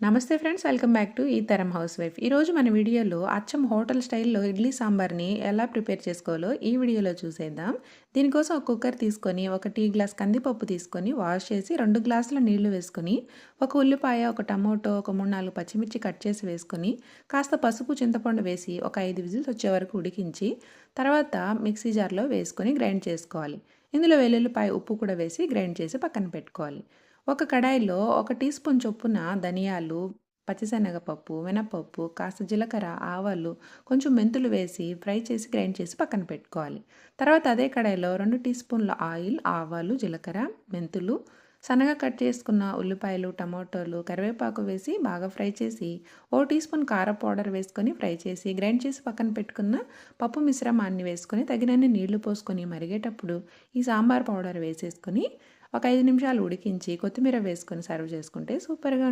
నమస్తే friends welcome back to ఈ తరం హౌస్ వైఫ్. ఈరోజు మన వీడియోలో అచ్చం హోటల్ స్టైల్లో ఇడ్లీ సాంబార్ని ఎలా ప్రిపేర్ చేసుకోవాలో ఈ వీడియోలో చూసేద్దాం. దీనికోసం ఒక కుక్కర్ తీసుకొని ఒక టీ గ్లాస్ కందిపప్పు తీసుకొని వాష్ చేసి రెండు గ్లాసుల నీళ్ళు వేసుకొని ఒక ఉల్లిపాయ ఒక టమోటో ఒక మూడు నాలుగు పచ్చిమిర్చి కట్ చేసి వేసుకొని కాస్త పసుపు చింతపండు వేసి ఒక ఐదు విజిల్స్ వచ్చే వరకు ఉడికించి తర్వాత మిక్సీ జార్లో వేసుకొని గ్రైండ్ చేసుకోవాలి. ఇందులో వెల్లుల్లిపాయ ఉప్పు కూడా వేసి గ్రైండ్ చేసి పక్కన పెట్టుకోవాలి. ఒక కడాయిలో ఒక టీ స్పూన్ చొప్పున ధనియాలు పచ్చిశనగపప్పు మినపప్పు కాస్త జీలకర్ర ఆవాలు కొంచెం మెంతులు వేసి ఫ్రై చేసి గ్రైండ్ చేసి పక్కన పెట్టుకోవాలి. తర్వాత అదే కడాయిలో రెండు టీ స్పూన్ల ఆయిల్ ఆవాలు జీలకర్ర మెంతులు సన్నగా కట్ చేసుకున్న ఉల్లిపాయలు టమాటోలు కరివేపాకు వేసి బాగా ఫ్రై చేసి ఓ టీ స్పూన్ కార పౌడర్ వేసుకొని ఫ్రై చేసి గ్రైండ్ చేసి పక్కన పెట్టుకున్న పప్పు మిశ్రమాన్ని వేసుకొని తగినన్ని నీళ్ళు పోసుకొని మరిగేటప్పుడు ఈ సాంబార్ పౌడర్ వేసేసుకొని ఒక ఐదు నిమిషాలు ఉడికించి కొత్తిమీర వేసుకొని సర్వ్ చేసుకుంటే సూపర్గా